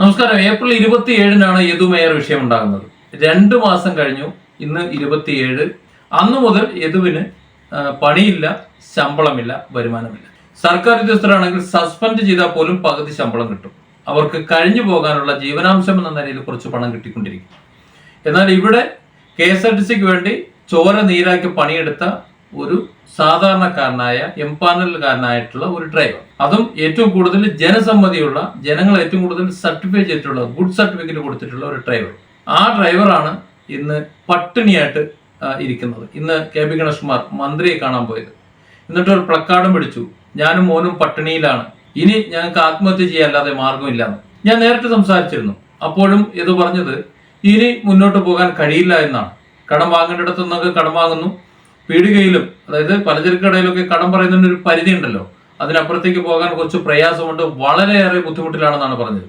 നമസ്കാരം. ഏപ്രിൽ ഇരുപത്തി ഏഴിനാണ് യദു മേയർ വിഷയം ഉണ്ടാകുന്നത് രണ്ട് മാസം കഴിഞ്ഞു. ഇന്ന് ഇരുപത്തിയേഴ്. അന്നു മുതൽ യദുവിന് പണിയില്ല ശമ്പളമില്ല വരുമാനമില്ല. സർക്കാർ ഉദ്യോഗസ്ഥരാണെങ്കിൽ സസ്പെൻഡ് ചെയ്താൽ പോലും പകുതി ശമ്പളം കിട്ടും. അവർക്ക് കഴിഞ്ഞു പോകാനുള്ള ജീവനാംശം എന്ന നിലയിൽ കുറച്ച് പണം കിട്ടിക്കൊണ്ടിരിക്കും. എന്നാൽ ഇവിടെ കെ എസ് ആർ ടി സിക്ക് വേണ്ടി ചോര നീരാക്കി പണിയെടുത്ത ഒരു സാധാരണക്കാരനായ എംപാനലുകാരനായിട്ടുള്ള ഒരു ഡ്രൈവർ അതും ഏറ്റവും കൂടുതൽ ജനസമ്മതിയുള്ള ജനങ്ങൾ ഏറ്റവും കൂടുതൽ സർട്ടിഫൈ ചെയ്തിട്ടുള്ള ഗുഡ് സർട്ടിഫിക്കറ്റ് കൊടുത്തിട്ടുള്ള ഒരു ഡ്രൈവർ ആ ഡ്രൈവറാണ് ഇന്ന് പട്ടിണിയായിട്ട് ഇരിക്കുന്നത്. ഇന്ന് കെ. ബി ഗണേഷ്കുമാർ മന്ത്രിയെ കാണാൻ പോയത്. എന്നിട്ട് ഒരു പ്ലക്കാർഡും പിടിച്ചു. ഞാനും മോനും പട്ടിണിയിലാണ്. ഇനി ഞങ്ങൾക്ക് ആത്മഹത്യ ചെയ്യാല്ലാതെ മാർഗമില്ലാന്ന് ഞാൻ നേരത്തെ സംസാരിച്ചിരുന്നു. അപ്പോഴും ഇത് പറഞ്ഞത് ഇനി മുന്നോട്ട് പോകാൻ കഴിയില്ല എന്നാണ്. കടം വാങ്ങേണ്ടിടത്തു നിന്നൊക്കെ കടം വാങ്ങുന്നു. പീടികയിലും അതായത് പലചരക്ക് കടയിലൊക്കെ കടം പറയുന്നതിന് ഒരു പരിധി ഉണ്ടല്ലോ അതിനപ്പുറത്തേക്ക് പോകാൻ കുറച്ച് പ്രയാസമുണ്ട്. വളരെയേറെ ബുദ്ധിമുട്ടിലാണെന്നാണ് പറഞ്ഞത്.